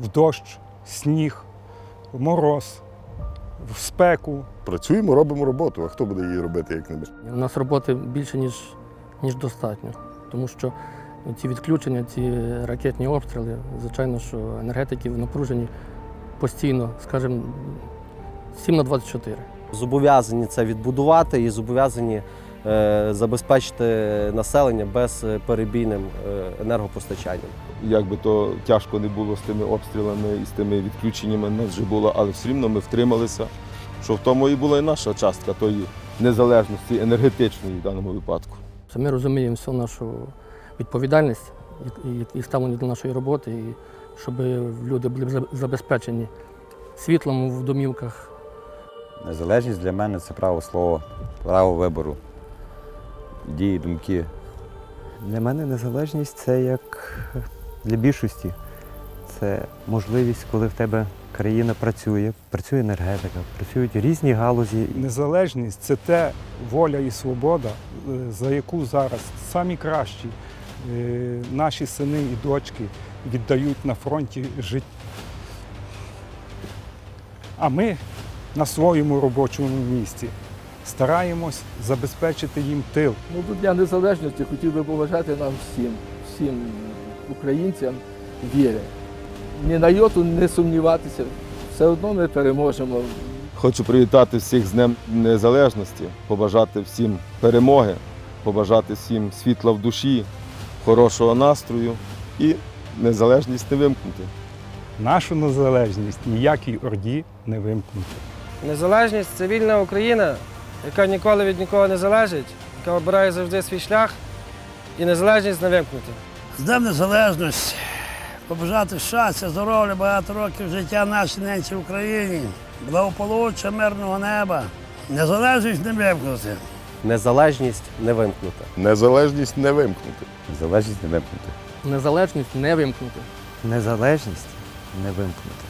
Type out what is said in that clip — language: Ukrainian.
в дощ, сніг, в мороз, в спеку. Працюємо, робимо роботу, а хто буде її робити, як не ми? У нас роботи більше, ніж, ніж достатньо, тому що ці відключення, ці ракетні обстріли, звичайно, що енергетики напружені постійно, скажімо, 7 на 24. Зобов'язані це відбудувати і зобов'язані забезпечити населення безперебійним е, енергопостачанням. Як би то тяжко не було з тими обстрілами і з тими відключеннями, нас вже було, але все рівно ми втрималися, що в тому і була і наша частка тої незалежності енергетичної в даному випадку. Ми розуміємо всю нашу відповідальність і ставлення до нашої роботи, і щоб люди були забезпечені світлом в домівках, Незалежність для мене це право слова, право вибору, дії, думки. Для мене незалежність це як для більшості. Це можливість, коли в тебе країна працює, працює енергетика, працюють різні галузі. Незалежність це те воля і свобода, е, за яку зараз самі кращі е, наші сини і дочки віддають на фронті життя. А ми на своєму робочому місці стараємось забезпечити їм тил. Ну, до Дня Незалежності хотів би побажати нам всім, всім українцям віри. Ні на йоту не сумніватися, все одно ми переможемо. Хочу привітати всіх з Днем Незалежності, побажати всім перемоги, побажати всім світла в душі, хорошого настрою і незалежність не вимкнути. Нашу незалежність ніякій орді не вимкнути. Незалежність це вільна Україна, яка ніколи від нікого не залежить, яка обирає завжди свій шлях і незалежність не вимкнути. З Днем Незалежності. Побажати щастя, здоров'я, багато років життя нашій ненці Україні, благополуччя, мирного неба. Незалежність не вимкнути. Незалежність не вимкнута. Незалежність не вимкнути. Незалежність не вимкнути. незалежність не вимкнути. Незалежність не вимкнути.